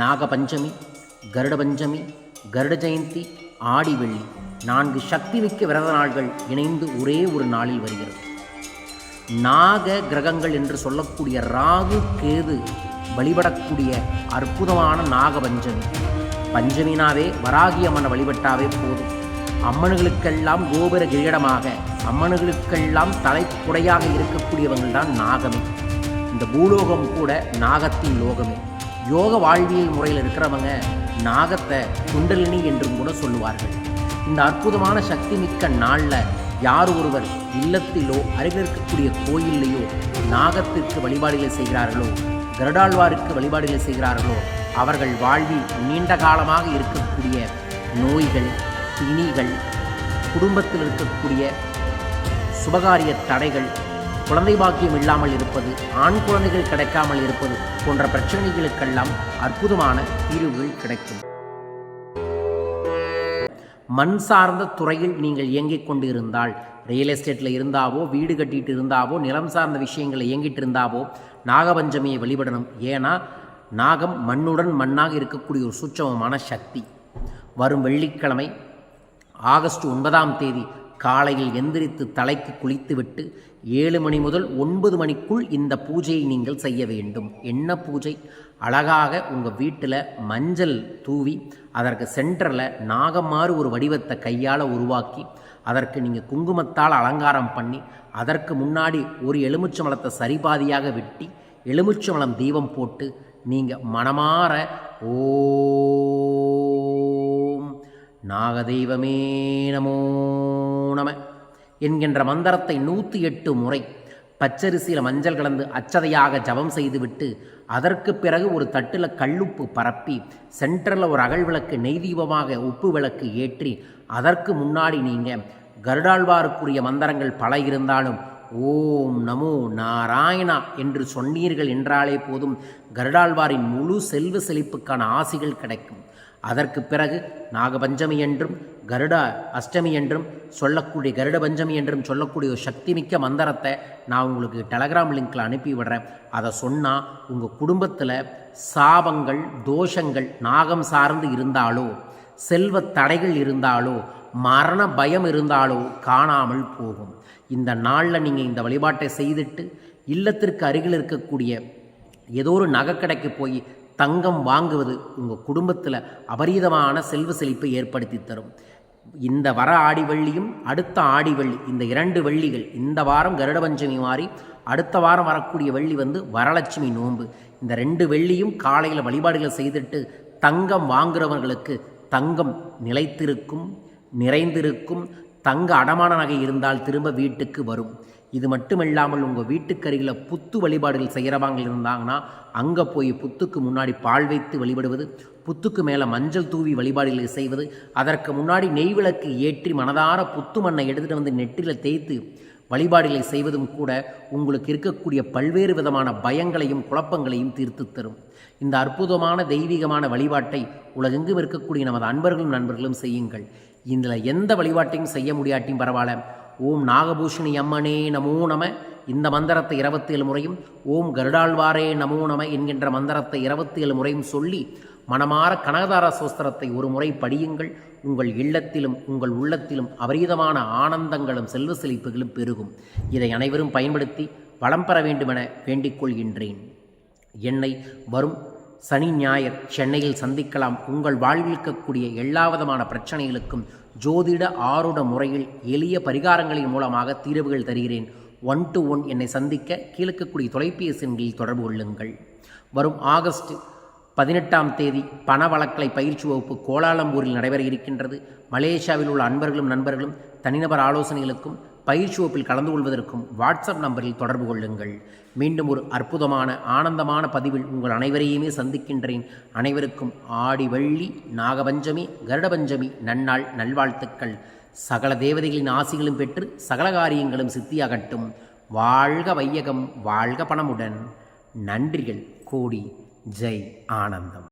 நாகபஞ்சமி கருட பஞ்சமி கருட ஜெயந்தி ஆடி வெள்ளி நான்கு சக்தி மிக்க விரத நாள்கள் இணைந்து ஒரே ஒரு நாளில் வருகிறது. நாக கிரகங்கள் என்று சொல்லக்கூடிய ராகு கேது வழிபடக்கூடிய அற்புதமான நாக பஞ்சமி பஞ்சமினாவே வராகி அம்மனை வழிபட்டாவே போதும். அம்மனுகளுக்கெல்லாம் கோபுர கிரீடமாக அம்மனுகளுக்கெல்லாம் தலைக்குடையாக இருக்கக்கூடியவங்கள்தான் நாகமே. இந்த பூலோகம் கூட நாகத்தின் லோகமே. யோக வாழ்வியல் முறையில் இருக்கிறவங்க நாகத்தை குண்டலினி என்றும் கூட சொல்லுவார்கள். இந்த அற்புதமான சக்தி மிக்க நாளில் யார் ஒருவர் இல்லத்திலோ அருகில் இருக்கக்கூடிய கோயில்லையோ நாகத்திற்கு வழிபாடுகளை செய்கிறார்களோ கருடாழ்வாருக்கு வழிபாடுகளை செய்கிறார்களோ அவர்கள் வாழ்வில் நீண்ட காலமாக இருக்கக்கூடிய நோய்கள் பிணிகள் குடும்பத்தில் இருக்கக்கூடிய சுபகாரிய தடைகள் குழந்தை பாக்கியம் இல்லாமல் இருப்பது ஆண் குழந்தைகள் கிடைக்காமல் இருப்பது போன்ற பிரச்சனைகளுக்கெல்லாம் அற்புதமான தீர்வுகள் கிடைக்கும். மண் சார்ந்த துறையில் நீங்கள் இயங்கிக் கொண்டு இருந்தால் ரியல் எஸ்டேட்டில் இருந்தாவோ வீடு கட்டிட்டு இருந்தாவோ நிலம் சார்ந்த விஷயங்களை இயங்கிட்டு இருந்தாவோ நாகபஞ்சமியை வழிபடணும் ஏன்னா நாகம் மண்ணுடன் மண்ணாக இருக்கக்கூடிய ஒரு சூட்சமமான சக்தி. வரும் வெள்ளிக்கிழமை ஆகஸ்ட் ஒன்பதாம் தேதி காலையில் எந்திரித்து தலைக்கு குளித்துவிட்டு ஏழு மணி முதல் ஒன்பது மணிக்குள் இந்த பூஜையை நீங்கள் செய்ய வேண்டும். என்ன பூஜை? அழகாக உங்கள் வீட்டில் மஞ்சள் தூவி அதற்கு சென்டரில் நாகமாறு ஒரு வடிவத்தை கையால் உருவாக்கி அதற்கு நீங்கள் குங்குமத்தால் அலங்காரம் பண்ணி அதற்கு முன்னாடி ஒரு எலுமிச்சம்பழத்தை சரிபாதியாக வெட்டி எலுமிச்சம்பழம் தீபம் போட்டு நீங்கள் மனமாற ஓம் நாகதெய்வமே நமோ நம என்கின்ற மந்திரத்தை நூற்றி எட்டு முறை பச்சரிசியில் மஞ்சள் கலந்து அச்சதையாக ஜபம் செய்துவிட்டு அதற்கு பிறகு ஒரு தட்டில் கல்லுப்பு பரப்பி சென்டரில் ஒரு அகல் விளக்கு நெய் தீபமாக உப்பு விளக்கு ஏற்றி அதற்கு முன்னாடி நீங்கள் கருடாழ்வாருக்குரிய மந்திரங்கள் பல இருந்தாலும் ஓம் நமோ நாராயணா என்று சொன்னீர்கள் என்றாலே போதும் கருடாழ்வாரின் முழு செல்வ செழிப்புக்கான ஆசிகள் கிடைக்கும். அதற்கு பிறகு நாகபஞ்சமி என்றும் கருடா அஷ்டமி என்றும் சொல்லக்கூடிய கருட பஞ்சமி என்றும் சொல்லக்கூடிய ஒரு சக்திமிக்க மந்திரத்தை நான் உங்களுக்கு டெலகிராம் லிங்கில் அனுப்பி விடுறேன் அதை சொன்னால் உங்கள் குடும்பத்தில் சாபங்கள் தோஷங்கள் நாகம் சார்ந்து இருந்தாலோ செல்வ தடைகள் இருந்தாலோ மரண பயம் இருந்தாலோ காணாமல் போகும். இந்த நாளில் நீங்கள் இந்த வழிபாட்டை செய்துட்டு இல்லத்திற்கு அருகில் இருக்கக்கூடிய ஏதோ ஒரு நகைக்கடைக்கு போய் தங்கம் வாங்குவது உங்கள் குடும்பத்தில் அபரீதமான செல்வ செழிப்பை ஏற்படுத்தி தரும். இந்த வர ஆடி வெள்ளியும் அடுத்த ஆடி வெள்ளி இந்த இரண்டு வெள்ளிகள் இந்த வாரம் கருட பஞ்சமி மாறி அடுத்த வாரம் வரக்கூடிய வெள்ளி வந்து வரலட்சுமி நோன்பு. இந்த ரெண்டு வெள்ளியும் காலையில் வழிபாடுகளை செய்துட்டு தங்கம் வாங்குறவர்களுக்கு தங்கம் நிலைத்திருக்கும் நிறைந்திருக்கும் தங்க அடமான நகை இருந்தால் திரும்ப வீட்டுக்கு வரும். இது மட்டுமில்லாமல் உங்கள் வீட்டுக்கருகில் புத்து வழிபாடுகள் செய்கிறவங்க இருந்தாங்கன்னா அங்கே போய் புத்துக்கு முன்னாடி பால் வைத்து வழிபடுவது புத்துக்கு மேலே மஞ்சள் தூவி வழிபாடுகளை செய்வது அதற்கு முன்னாடி நெய் விளக்கு ஏற்றி மனதார புத்து மண்ணை எடுத்துகிட்டு வந்து நெற்றியில் தேய்த்து வழிபாடுகளை செய்வதும் கூட உங்களுக்கு இருக்கக்கூடிய பல்வேறு விதமான பயங்களையும் குழப்பங்களையும் தீர்த்து தரும். இந்த அற்புதமான தெய்வீகமான வழிபாட்டை உலகெங்கும் இருக்கக்கூடிய நமது அன்பர்களும் நண்பர்களும் செய்யுங்கள். இதில் எந்த வழிபாட்டையும் செய்ய முடியாட்டியும் பரவாயில்ல. ஓம் நாகபூஷணி அம்மனே நமோ நம. இந்த மந்திரத்தை இருபத்தேழு முறையும் ஓம் கருடாழ்வாரே நமோ நம என்கின்ற மந்திரத்தை இருபத்தேழு முறையும் சொல்லி மனமாற கனகதார சோஸ்திரத்தை ஒரு முறை படியுங்கள். உங்கள் இல்லத்திலும் உங்கள் உள்ளத்திலும் அபரீதமான ஆனந்தங்களும் செல்வ செழிப்புகளும் பெருகும். இதை அனைவரும் பயன்படுத்தி வளம் பெற வேண்டுமென வேண்டிக் கொள்கின்றேன். என்னை வரும் சனி ஞாயிறு சென்னையில் சந்திக்கலாம். உங்கள் வாழ்வில் இருக்கக்கூடிய எல்லா விதமான பிரச்சனைகளுக்கும் ஜோதிட ஆருட முறையில் எளிய பரிகாரங்களின் மூலமாக தீர்வுகள் தருகிறேன். ஒன் டு ஒன் என்னை சந்திக்க கீழக்கக்கூடிய தொலைபேசி எண்களில் தொடர்பு கொள்ளுங்கள். வரும் ஆகஸ்ட் பதினெட்டாம் தேதி பண வழக்கலை பயிற்சி வகுப்பு கோலாலம்பூரில் நடைபெற இருக்கின்றது. மலேசியாவில் உள்ள அன்பர்களும் நண்பர்களும் தனிநபர் ஆலோசனைகளுக்கும் பயிற்சி வகுப்பில் கலந்து கொள்வதற்கும் வாட்ஸ்அப் நம்பரில் தொடர்பு கொள்ளுங்கள். மீண்டும் ஒரு அற்புதமான ஆனந்தமான பதிவில் உங்கள் அனைவரையுமே சந்திக்கின்றேன். அனைவருக்கும் ஆடி வள்ளி நாகபஞ்சமி கருடபஞ்சமி நன்னாள் நல்வாழ்த்துக்கள். சகல தேவதைகளின் ஆசிகளும் பெற்று சகல காரியங்களும் சித்தியாகட்டும். வாழ்க வையகம் வாழ்க பணமுடன். நன்றிகள் கோடி. ஜெய் ஆனந்தம்.